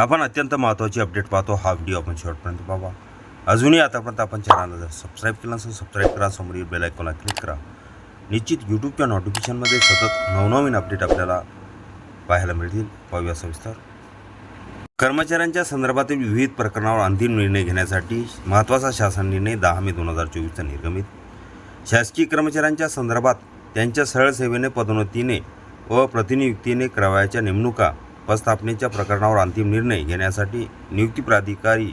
आपण अत्यंत महत्त्वाची अपडेट पाहतो हा व्हिडिओ आपण शेवटपर्यंत पाहावा अजूनही आतापर्यंत आपण चॅनलला जर सबस्क्राईब केलं नसेल सबस्क्राईब करा. समोरील बेल आयकॉनला क्लिक करा. निश्चित यूट्यूबच्या नोटिफिकेशनमध्ये सतत नवनवीन अपडेट आपल्याला पाहायला मिळतील. पाहूया सविस्तर. कर्मचाऱ्यांच्या संदर्भातील विविध प्रकरणावर अंतिम निर्णय घेण्यासाठी महत्त्वाचा शासन निर्णय दहा मे दोन हजार चोवीसचा निर्गमित. शासकीय कर्मचाऱ्यांच्या संदर्भात त्यांच्या सरळ सेवेने पदोन्नतीने व प्रतिनियुक्तीने करावयाच्या नेमणुका पदस्थापनेच्या प्रकरणावर अंतिम निर्णय घेण्यासाठी नियुक्ती प्राधिकारी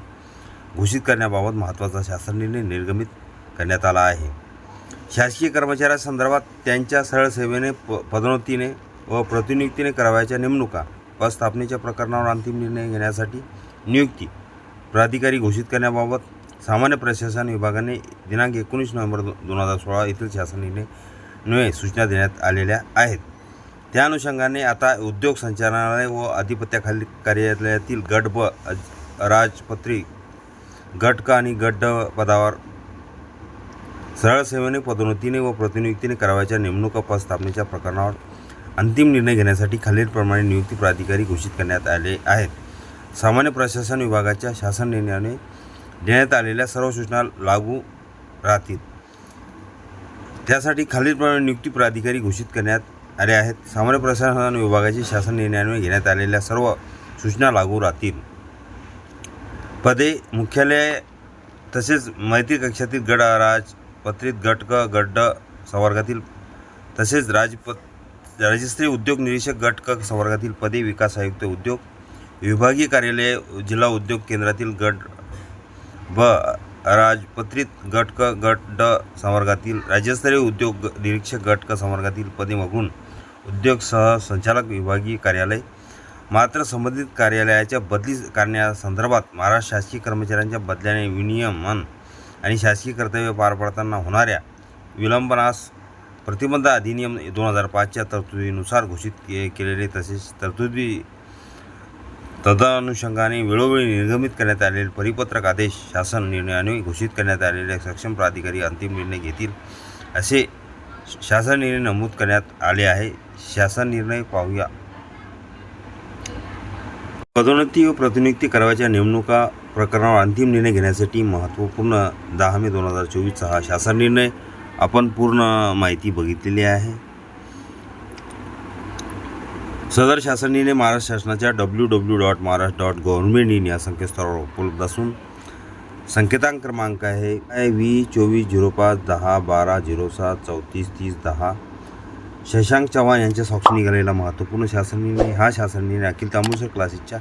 घोषित करण्याबाबत महत्त्वाचा शासन निर्णय निर्गमित करण्यात आला आहे. शासकीय कर्मचाऱ्यांसंदर्भात त्यांच्या सरळ सेवेने प पदोन्नतीने व प्रतिनियुक्तीने करावयाच्या नेमणुका पदस्थापनेच्या प्रकरणावर अंतिम निर्णय घेण्यासाठी नियुक्ती प्राधिकारी घोषित करण्याबाबत सामान्य प्रशासन विभागाने दिनांक एकोणीस नोव्हेंबर दो दोन हजार सोळा येथील शासन निर्णय सूचना देण्यात आलेल्या आहेत. त्या अनुषंगाने आता उद्योग संचालनालय व अधिपत्याखाली कार्यालयातील गट ब राजपत्री गटक आणि गट पदावर सरळ सेवेने पदोन्नतीने व प्रतिनियुक्तीने करावयाच्या नेमणुका पदस्थापनेच्या प्रकरणावर अंतिम निर्णय घेण्यासाठी खालीलप्रमाणे नियुक्ती प्राधिकारी घोषित करण्यात आले आहेत. सामान्य प्रशासन विभागाच्या शासन निर्णयाने देण्यात आलेल्या सर्व सूचना लागू राहतील. त्यासाठी खालीलप्रमाणे नियुक्ती प्राधिकारी घोषित करण्यात आले आहेत. सामान्य प्रशासन विभागाची शासन निर्णयाने घेण्यात आलेल्या सर्व सूचना लागू राहतील. पदे मुख्यालय तसेच मैत्री कक्षातील गड राज पत्रित गट क गट संवर्गातील तसेच राजपत राजश्री उद्योग निरीक्षक गट क संवर्गातील पदे विकास आयुक्त उद्योग विभागीय कार्यालय जिल्हा उद्योग केंद्रातील गट ब राजपत्रित गट क गट ड संवर्गातील राज्यस्तरीय उद्योग निरीक्षक गट क संवर्गातील पदे वगळून उद्योग सह संचालक विभागीय कार्यालय मात्र संबंधित कार्यालयाच्या बदली करण्यासंदर्भात महाराष्ट्र शासकीय कर्मचाऱ्यांच्या बदल्याने विनियमन आणि शासकीय कर्तव्य पार पाडताना होणाऱ्या विलंबनास प्रतिबंध अधिनियम दोन हजार पाचच्या तरतुदीनुसार घोषित के केलेले तसेच तरतुदी तदनुषंगाने वेळोवेळी निर्गमित करण्यात आलेले परिपत्रक आदेश शासन निर्णयाने घोषित करण्यात आलेले सक्षम प्राधिकारी अंतिम निर्णय घेतील असे शासन निर्णय नमूद करण्यात आले आहे. शासन निर्णय पाहूया. पदोन्नती व प्रतिनियुक्ती करावयाच्या नेमणुका प्रकरणावर अंतिम निर्णय घेण्यासाठी महत्त्वपूर्ण दहा मे दोन हजार चोवीसचा हा शासन निर्णय. आपण पूर्ण माहिती बघितलेली आहे. सदर शासन निर्णय महाराष्ट्र शासनाच्या W W dot Maharashtra dot government in या संकेतस्थळावर उपलब्ध असून संकेतांक क्रमांक आहे. आय व्ही चोवीस झिरो पाच दहा बारा झिरो सात चौतीस तीस दहा शशांक चव्हाण यांच्या साक्ष निघालेला महत्त्वपूर्ण शासन निर्णय हा शासन निर्णय अखिल तांबूसर क्लासेसच्या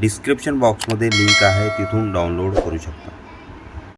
डिस्क्रिप्शन बॉक्समध्ये लिंक आहे. तिथून डाउनलोड करू शकता.